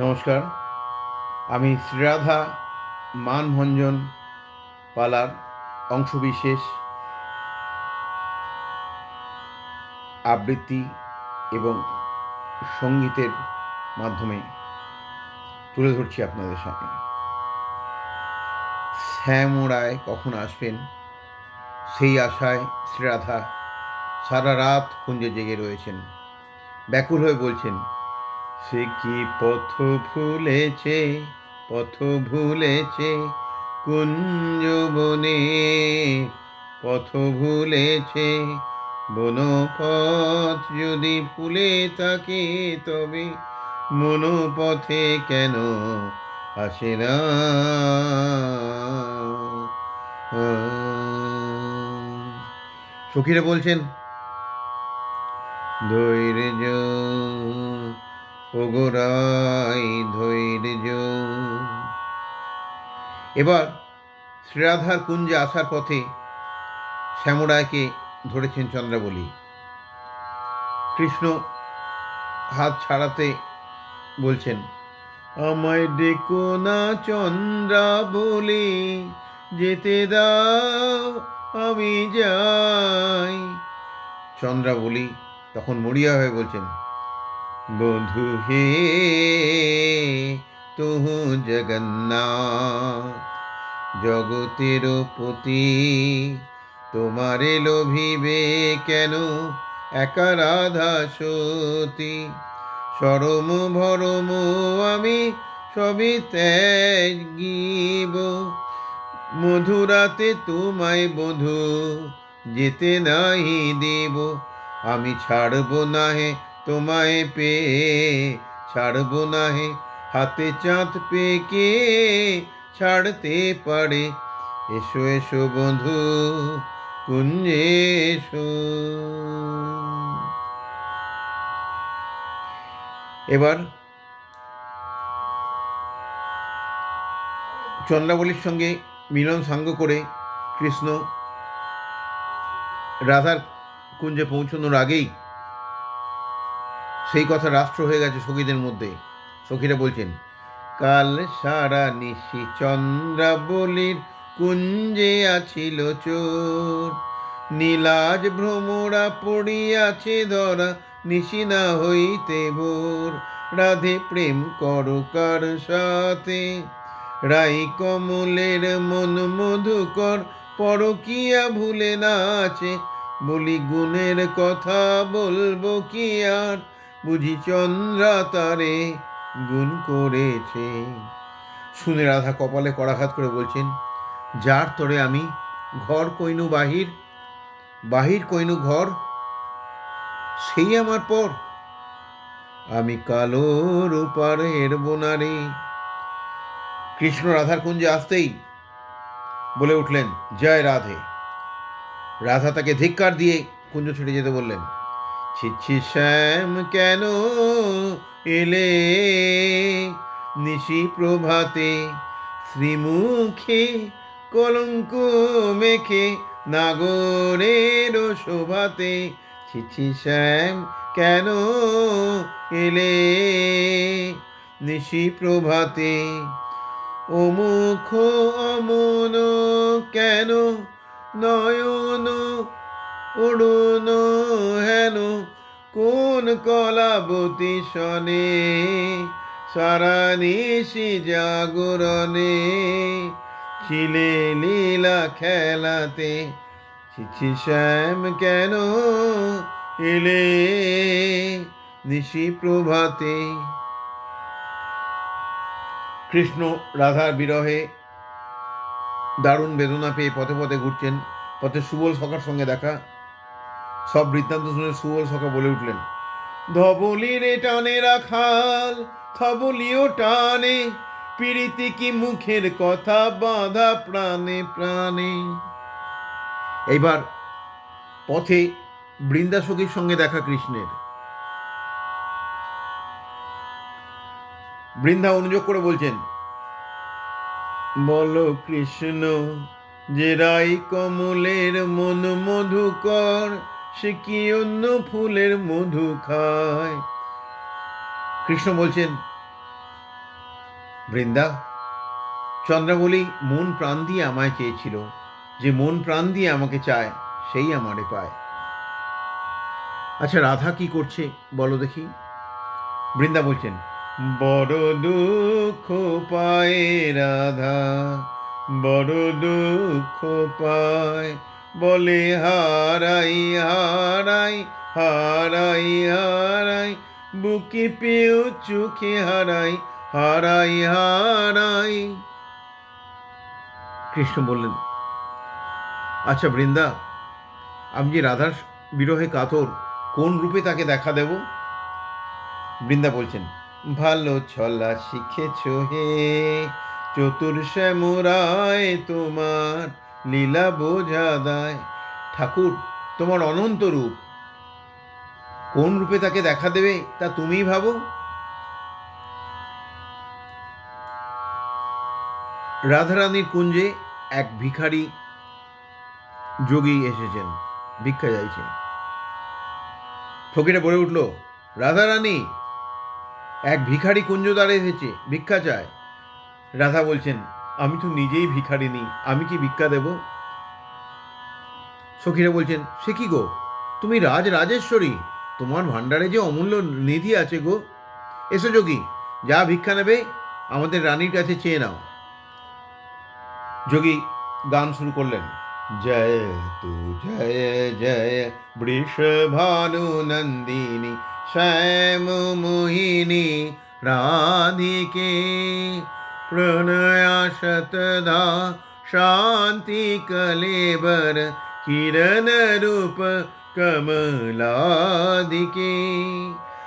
নমস্কার। আমি শ্রীরাধা মানভঞ্জন পালার অংশবিশেষ, আবৃত্তি এবং সঙ্গীতের মাধ্যমে তুলে ধরছি আপনাদের সামনে। শ্যামরায় কখন আসবেন? সেই আশায় শ্রীরাধা সারা রাত কুঞ্জে জেগে রয়েছেন। ব্যাকুল হয়ে বলছেন সে কি পথ ভুলেছে? পথ ভুলেছে কুঞ্জ বনে পথ ভুলেছে বন পথ যদি ভুলে থাকে তবে মন পথে কেন আসে না? সখীরা বলছেন, ধৈর্য ওগোরাই ধৈর্য। এবার শ্রীরাধার কুঞ্জে আসার পথে শ্যামরায়কে ধরেছেন চন্দ্রাবলী। কৃষ্ণ হাত ছাড়াতে বলছেন, আমায় ডেকো না চন্দ্রা বলে যেতে দাও, আমি যাই। চন্দ্রা বলি তখন মরিয়া হয়ে বলছেন বধু হে, তুহু জগন্নাথ, জগতের পতি তোমারে লোভিবে কেন? একা রাধা সতী, সরম ভরম আমি সবই ত্যাগ গিব মধুরাতে তোমায় বধু যেতে নাহি দেব, আমি ছাড়ব না হে তোমায় পেয়ে ছাড়ব নাহে, হাতে চাঁদ পেকে ছাড়তে পারে। এসো এসো বন্ধু, কুঞ্জে এসো। এবার চন্দ্রাবলীর সঙ্গে মিলন সাঙ্গ করে কৃষ্ণ রাধার কুঞ্জে পৌঁছানোর আগেই সেই কথা রাষ্ট্র হয়ে গেছে সখীদের মধ্যে। সখীরা বলছেন, কাল সারা নিশি চন্দ্রাবলীর কুঞ্জে আছিল চোর। নীলাজ ভ্রমরা পড়িয়াছে ধরা, নিশি না হইতে ভোর। রাধে প্রেম করো কার সাথে। রাই কমলের মন মধুকর, পরকিয়া ভুলে না আছে বলি, গুণের কথা বলব কি আর? বুঝি চন্দ্রা তারে গুণ করেছে। শুনে রাধা কপালে কড়াঘাত করে বলছেন, যার তরে আমি ঘর কইনু বাহির বাহির কইনু ঘর, সেই আমার পর। আমি কালো রূপার এড়বো না কৃষ্ণ রাধার কুঞ্জে আসতেই বলে উঠলেন, জয় রাধে। রাধা তাকে ধিক্কার দিয়ে কুঞ্জ ছেড়ে যেতে বললেন। ছিচ্ছি শ্যাম কেন এলে? নিশি প্রভাতে শ্রীমুখে কলঙ্ক মেখে নাগরের শোভাতে ছিচ্ছি শ্যাম কেন এলে? নিশি প্রভাতে অমুখ অমন কেন নয়ন অরুণ হেন কোন? কলাবতী শনে সারা নিশি জাগরণে ছিলে লীলা খেলাতে ছিছি শ্যাম কেন এলে নিশি প্রভাতে? কৃষ্ণ রাধার বিরহে দারুণ বেদনা পেয়ে পথে পথে ঘুরছেন, পথে সুবল সখার সঙ্গে দেখা। সব বৃত্তান্ত শুনে সুবল সখা বলে উঠলেন ধবলির টানে রাখাল থবলিও টানে পিরিতি কি মুখের কথা বাঁধা প্রাণে প্রাণে? এইবার পথে বৃন্দাসখীর সঙ্গে দেখা কৃষ্ণের। বৃন্দা অনুযোগ করে বলছেন বল কৃষ্ণ যে রাই কমলের মন মধুকর সে কি অন্য ফুলের মধু খায়? কৃষ্ণ বলছেন, বৃন্দা, চন্দ্রাবলী মন প্রাণ দিয়ে আমায় চেয়েছিল। যে মন প্রাণ দিয়ে আমাকে চায়, সেই আমারে পায়। আচ্ছা রাধা কি করছে বলো দেখি। বৃন্দা বলছেন, বড় দুঃখ পায় রাধা, বড় দুঃখ পায় বলে হারাই হারাই হারাই হারাই, বুকে পেয়েও চোখে হারাই হারাই হারাই। কৃষ্ণ বললেন আচ্ছা বৃন্দা, আমি যে রাধার বিরহে কাতর, কোন রূপে তাকে দেখা দেব? বৃন্দা বলছেন, ভালো ছলা শিখেছ হে, চতুর শ্যামরায় তোমার লীলা বোঝা দায়। ঠাকুর, তোমার অনন্ত রূপ। কোন রূপে তাকে দেখা দেবে, তা তুমিই ভাবো। রাধারানীর কুঞ্জে এক ভিখারি যোগী এসেছেন, ভিক্ষা চাইছে ফকিরে বলে উঠল, রাধারানী, এক ভিখারি কুঞ্জ কুঞ্জদ্বারে এসেছে, ভিক্ষা চায়। রাধা বলছেন আমি তো নিজেই ভিখারিনী আমি কি ভিক্ষা দেব? সখীরা বলছেন, সে কি গো? তুমি রাজ রাজেশ্বরী, তোমার ভাণ্ডারে যে অমূল্য নিধি আছে গো। এসো যোগী, যা ভিক্ষা নেবে, আমাদের রানীর কাছে চেয়ে নাও। যোগী গান শুরু করলেন, জয় তু, জয় জয় বৃষভানু নন্দিনী, শ্যাম মোহিনী, রাধিকে প্রণয়া শতধা শান্তি কলেবর কিরণ রূপ কমলাদিকে।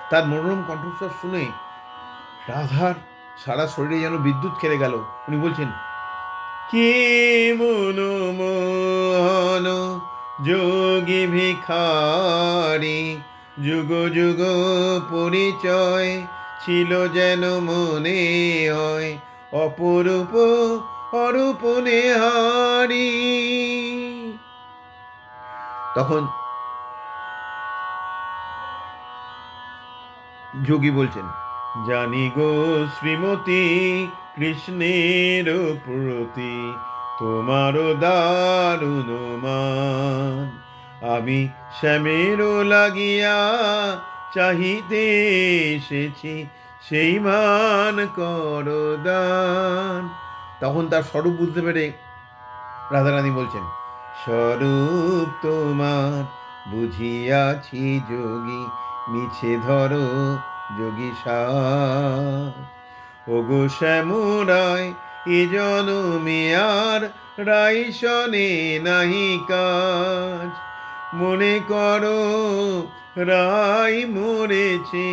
তার মনোরম কণ্ঠস্বর শুনে রাধার সারা শরীরে যেন বিদ্যুৎ খেলে গেল। উনি বলছেন, কি মনোমোহন যোগী ভিখারি, যুগ যুগ পরিচয় ছিল যেন মনে হয় অপরূপ অরূপ নেহারি। তখন যোগী বলছেন, জানি গো শ্রীমতী কৃষ্ণের প্রতি তোমারও দারুণ আমি শ্যামেরও লাগিয়া চাহিতে এসেছি সেই মান কর দান তখন তার স্বরূপ বুঝতে পেরে রাধারানী বলছেন, স্বরূপ তোমার বুঝিয়াছি যোগী, মিছে ধরো যোগী ওগো শ্যামরায়, এ জনমে আর রাইসনে নাহি কাজ। মনে করো রাই মরেছে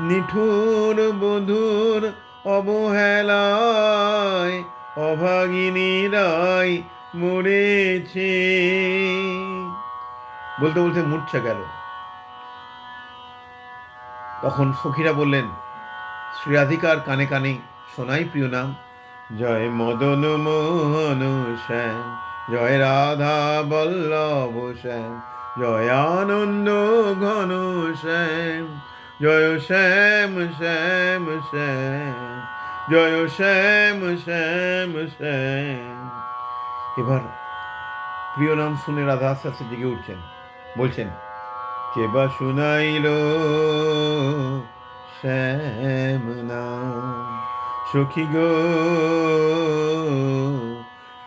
নিঠুর বধুর অবহেলায়, অভাগিনী রায় মরেছে। বলতে বলতে মূর্ছা গেল। তখন সখীরা বললেন, শ্রীরাধিকার কানে কানে শোনাই প্রিয় নাম। জয় মদন মোহন শ্যাম জয় রাধা বল্লভ শ্যাম জয় আনন্দ ঘন শ্যাম জয় শ্যাম শ্যাম শ্যাম, জয় শ্যাম শ্যাম শ্যাম। এবার প্রিয় নাম শুনে রাধা আস্তে আস্তে জেগে উঠছেন। বলছেন, কে বা শুনাইল শ্যাম সখী গো,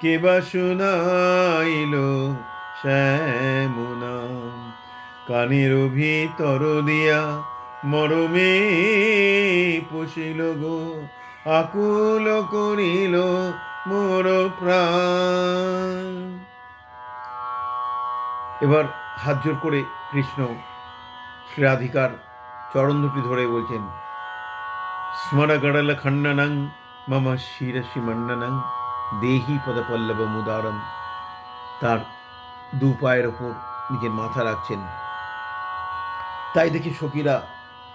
কে বা শুনাইল শ্যাম নাম? কানের ভিতর দিয়া মরমে পুষিল গো, আকুল করিল মোর প্রাণ। এবার হাত জোর করে কৃষ্ণ শ্রীরাধিকার চরণ দুটি ধরে বলছেন, স্মরগড়ল খণ্ডনং, মম শিরসি মণ্ডনং, দেহি পদপল্লব মুদারম। তার দু পায়ের ওপর নিজের মাথা রাখছেন। তাই দেখি সখীরা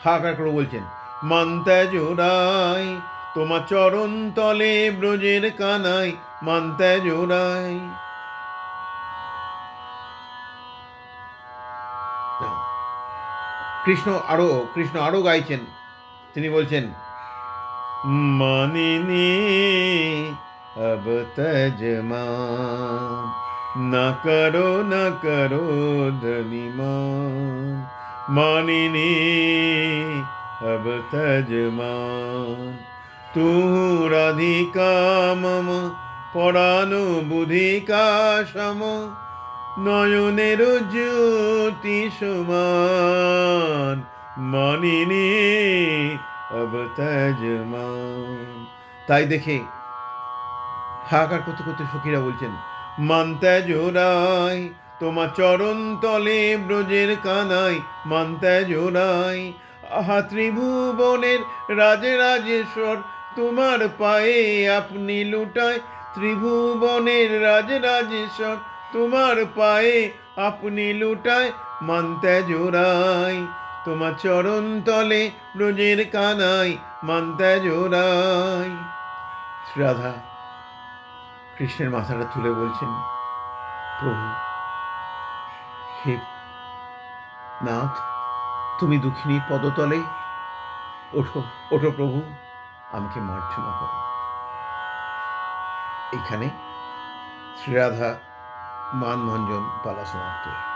হাহাকার করে বলছেন মান্তা জোড়াই তোমার চরণ তলে ব্রজের কানাই মান্তা জোড়াই কৃষ্ণ আরো কৃষ্ণ আরো গাইছেন তিনি বলছেন মানিনি अब तजमान न करो न करो धनिमान मानिनी अब तजमान तू राधिका मम পরানো বুধিকা সম নয়নের জ্যোতি সমান মানিনি অবতজমান তাই দেখে হাহাকার করতে করতে সখীরা বলছেন মানতে জোড়াই তোমার চরণ তলে ব্রজের কানাই মানতে জোড়াই আহা ত্রিভুবনের রাজে রাজেশ্বর তোমার পায়ে আপনি লুটায় ত্রিভুবনের রাজ রাজেশ্বর তোমার পায়ে আপনি লুটায় মানতে জোড়াই তোমার চরণ তলে ব্রজের কানাই মানতে জোড়াই রাধা কৃষ্ণের মাথাটা তুলে বলছেন, প্রভু হে নাথ, তুমি দুঃখিনীর পদতলে। ওঠো ওঠো প্রভু, আমাকে মার্জনা করো। এখানে শ্রীরাধা মান মানভঞ্জন পালা সমাপ্ত